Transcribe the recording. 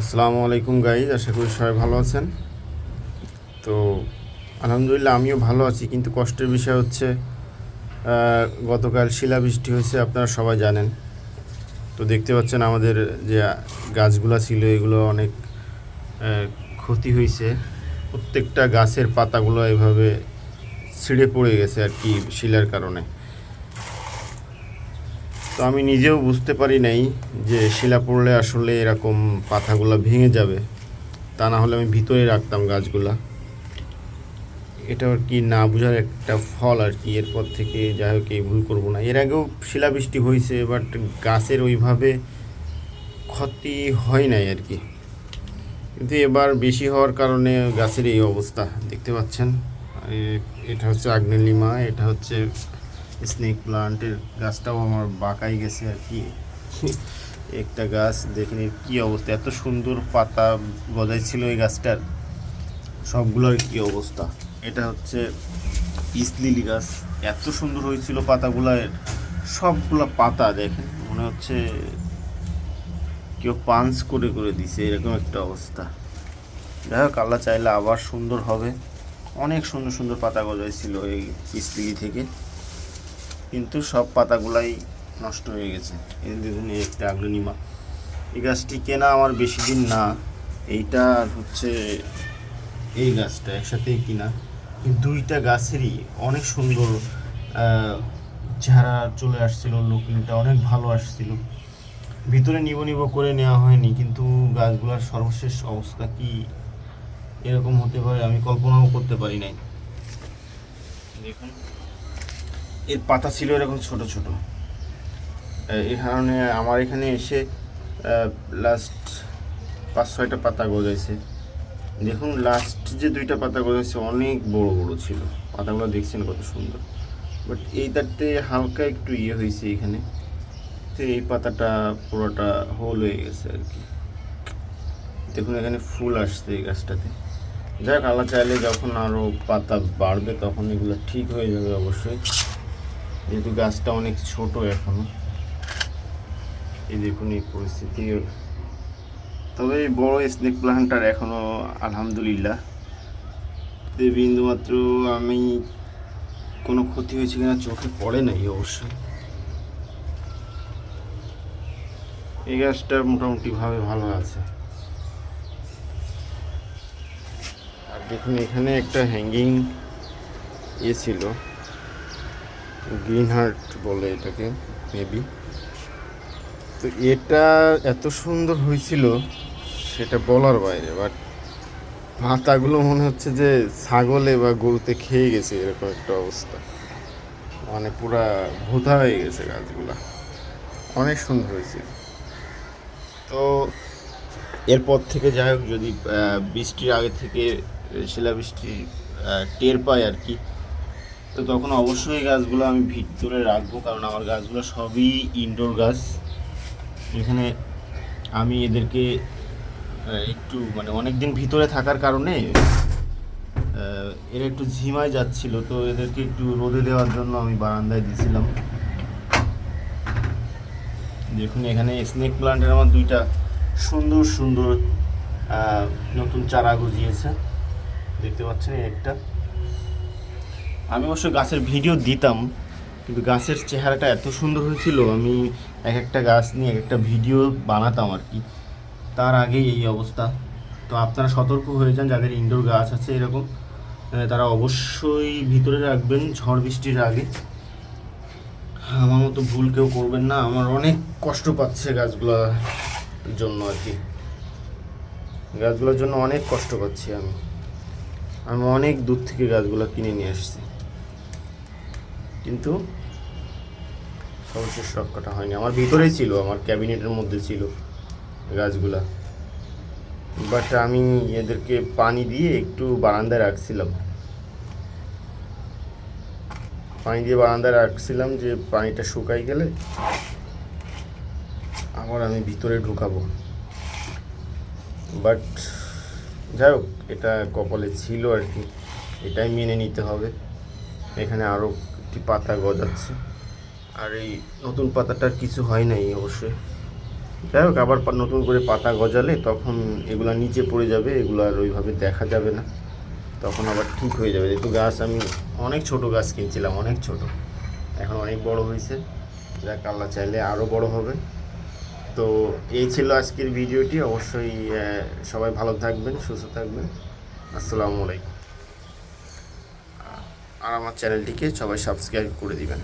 আসসালামু আলাইকুম গাইজ আশা করি সবাই ভালো আছেন। তো, আলহামদুলিল্লাহ আমিও ভালো আছি, কিন্তু কষ্টের বিষয় হচ্ছে গতকাল শিলাবৃষ্টি হয়েছে, আপনারা সবাই জানেন। তো দেখতে পাচ্ছেন আমাদের যে গাছগুলো ছিল, এগুলো অনেক ক্ষতি হয়েছে। প্রত্যেকটা গাছের পাতাগুলো এভাবে ছিঁড়ে পড়ে গেছে আর কি শিলার কারণে। তো আমি নিজেও বুঝতে পারি নাই যে শিলা পড়লে আসলে এরকম পাতাগুলো ভেঙে যাবে। তা না হলে আমি ভিতরে রাখতাম গাছগুলা। এটা আর কি না বোঝার একটা ফল আর কি, এরপর থেকে যাই হোক এই ভুল করব না। এর আগেও শিলাবৃষ্টি হয়েছে বাট গাছের ওইভাবে ক্ষতি হয় নাই আর কি। কিন্তু এবার বেশি হওয়ার কারণে গাছের এই অবস্থা, দেখতে পাচ্ছেন? এটা হচ্ছে আগ্নেলিমা এটা হচ্ছে স্নেক প্লান্টের গাছটাও আমার বাঁকাই গেছে আর কি। একটা গাছ দেখেন কি অবস্থা, এত সুন্দর পাতা গজাইছিল এই গাছটার। সবগুলোর কি অবস্থা? এটা হচ্ছে ইসলিলি গাছ। এত সুন্দর হয়েছিল পাতাগুলা সবগুলা পাতা, দেখেন, মনে হচ্ছে কেউ পাঞ্চ করে করে দিছে, এরকম একটা অবস্থা। যাই হোক, আল্লাহ চাইলে আবার সুন্দর হবে। অনেক সুন্দর সুন্দর পাতা গজাইছিল এই ইসলিগি থেকে। কিন্তু সব পাতাগুলাই নষ্ট হয়ে গেছে। এই দেখুন একটা আগ্রনিমা এই গাছটি কেনা আমার বেশি দিন না। এইটা হচ্ছে এই গাছটা একসাথেই কিনা। দুইটা গাছেরই অনেক সুন্দর চেহারা চলে আসছিল, লুকিংটা অনেক ভালো আসছিল। ভিতরে নিব নিব করে নেওয়া হয়নি, কিন্তু গাছগুলোর সর্বশেষ অবস্থা কি এরকম হতে পারে আমি কল্পনাও করতে পারি নাই। দেখুন। এর পাতা ছিল এরকম ছোট ছোট। এই কারণে আমার এখানে এসে লাস্ট পাঁচ ছয়টা পাতা গজাইছে। দেখুন লাস্ট যে দুইটা পাতা গজাইছে অনেক বড় বড় ছিল। পাতাগুলো দেখছেন কত সুন্দর। বাট এইটাতে হালকা একটু ইয়ে হয়েছে এখানে। তো এই পাতাটা পুরোটা হোল হয়ে গেছে আর কি। দেখুন, এখানে ফুল আসছে এই গাছটাতে। যাই হোক আল্লাহ চাইলে যখন আরও পাতা বাড়বে, তখন এগুলো ঠিক হয়ে যাবে অবশ্যই। যেহেতু গাছটা অনেক ছোট এখনও। এই দেখুন এই পরিস্থিতি। তবে এই বড় স্নেক প্লান্টার এখনও আলহামদুলিল্লাহ। বিন্দুমাত্র আমি কোনো ক্ষতি হয়েছে কিনা চোখে পড়ে নাই অবশ্যই। এই গাছটা মোটামুটিভাবে ভালো আছে। আর দেখুন এখানে একটা হ্যাঙ্গিং ইয়ে ছিল। গ্রিন হার্ট বলে এটাকে মেবি তো এটা এত সুন্দর হয়েছিল, সেটা বলার বাইরে বাট পাতাগুলো মনে হচ্ছে যে ছাগলে বা গরুতে খেয়ে গেছে, এরকম একটা অবস্থা। মানে পুরা ভোতা হয়ে গেছে গাছগুলা। অনেক সুন্দর হয়েছিল তো এরপর থেকে যাই হোক, যদি বৃষ্টির আগে থেকে শিলাবৃষ্টি টের পায় আর কি তো তখন অবশ্যই গাছগুলো আমি ভিতরে রাখব, কারণ আমার গাছগুলো সবই ইনডোর গাছ। এখানে আমি এদেরকে একটু মানে অনেক দিন ভিতরে থাকার কারণে এরা একটু ঝিমায় যাচ্ছিল, তো এদেরকে একটু রোদে দেওয়ার জন্য আমি বারান্দায় দিয়েছিলাম দেখুন, এখানে স্নেক প্লান্টের আমার দুইটা সুন্দর সুন্দর নতুন চারা গজিয়েছে। দেখতে পাচ্ছেন একটা। আমি অবশ্য গাছের ভিডিও দিতাম, কিন্তু গাছের চেহারাটা এত সুন্দর হয়েছিল, আমি এক একটা গাছ নিয়ে এক একটা ভিডিও বানাতাম আর কি। তার আগেই এই অবস্থা। তো আপনারা সতর্ক হয়ে যান, যাদের ইনডোর গাছ আছে এরকম তারা অবশ্যই ভিতরে রাখবেন, ঝড় বৃষ্টির আগে। আমার মতো ভুল কেউ করবেন না, আমার অনেক কষ্ট পাচ্ছে গাছগুলোর জন্য আর কি। গাছগুলোর জন্য অনেক কষ্ট পাচ্ছি আমি। আমি অনেক দূর থেকে গাছগুলো কিনে নিয়ে আসছি। কিন্তু সর্বশেষ রক্ষাটা হয়নি। আমার ভিতরেই ছিল, আমার ক্যাবিনেটের মধ্যে ছিল গাছগুলা। বাট আমি এদেরকে পানি দিয়ে একটু বারান্দায় রাখছিলাম। পানি দিয়ে বারান্দায় রাখছিলাম যে পানিটা শুকাই গেলে আবার আমি ভিতরে ঢুকাবো। বাট যাই হোক, এটা কপালে ছিল আর কি। এটাই মেনে নিতে হবে। এখানে আরও একটি পাতা গজাচ্ছে। আর এই নতুন পাতাটার কিছু হয় নাই অবশ্যই। যাই হোক, আবার নতুন করে পাতা গজালে তখন এগুলা নিচে পড়ে যাবে, এগুলো আর ওইভাবে দেখা যাবে না। তখন আবার ঠিক হয়ে যাবে। যেহেতু গাছ, আমি অনেক ছোট গাছ কিনছিলাম, অনেক ছোট। এখন অনেক বড় হয়েছে। যাক, আল্লাহ চাইলে আরও বড় হবে। তো এই ছিল আজকের ভিডিওটি। অবশ্যই সবাই ভালো থাকবেন, সুস্থ থাকবেন। আসসালামু আলাইকুম। আর আমার চ্যানেলটিকে সবাই সাবস্ক্রাইব করে দিবেন।